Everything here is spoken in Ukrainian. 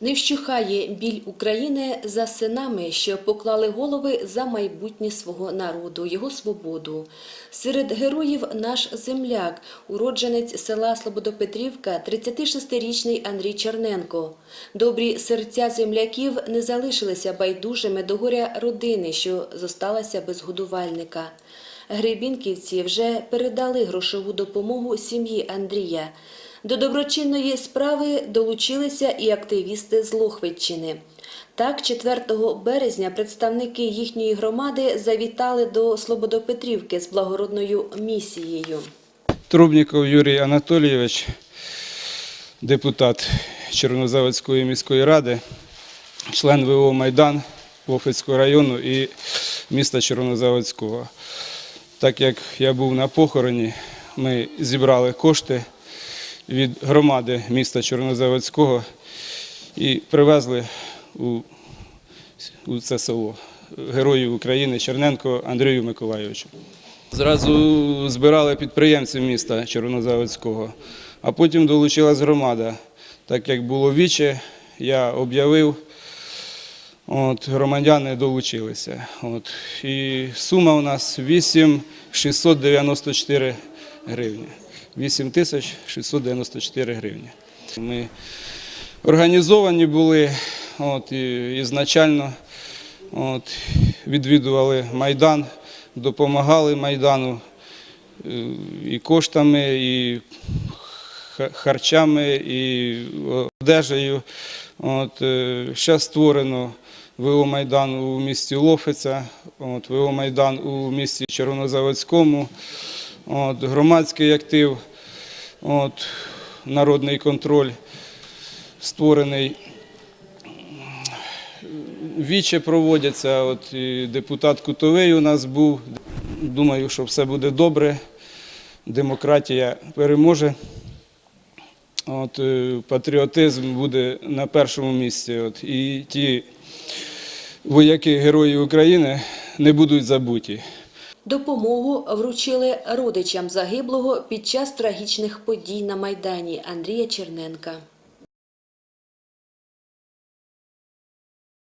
Не вщухає біль України за синами, що поклали голови за майбутнє свого народу, його свободу. Серед героїв наш земляк, уродженець села Слободопетрівка, 36-річний Андрій Черненко. Добрі серця земляків не залишилися байдужими до горя родини, що зосталася без годувальника. Гребінківці вже передали грошову допомогу сім'ї Андрія. До доброчинної справи долучилися і активісти з Лохвиччини. Так, 4 березня представники їхньої громади завітали до Слободопетрівки з благородною місією. Трубніков Юрій Анатолійович, депутат Чернозаводської міської ради, член ВО Майдан Лохвицького району і міста Чернозаводського. Так як я був на похороні, ми зібрали кошти від громади міста Чорнозаводського і привезли у, у це село Героїв України Черненко Андрію Миколайовичу. Зразу збирали підприємців міста Чорнозаводського, а потім долучилась громада. Так як було віче, я об'явив, от, громадяни долучилися. От, і сума у нас 8 694 гривні. 8 тисяч 694 гривні. Ми організовані були от, і, ізначально от, відвідували Майдан, допомагали Майдану е, і коштами, і харчами, і одежею. От, зараз створено ВО Майдан у місті Лофиця, от, ВО Майдан у місті Червонозаводському, от, громадський актив, от, народний контроль створений. Віче проводяться. От і депутат Кутовий у нас був. Думаю, що все буде добре. Демократія переможе. От, е, патріотизм буде на першому місці. От, і ті вояки Герої України не будуть забуті. Допомогу вручили родичам загиблого під час трагічних подій на Майдані Андрія Черненка.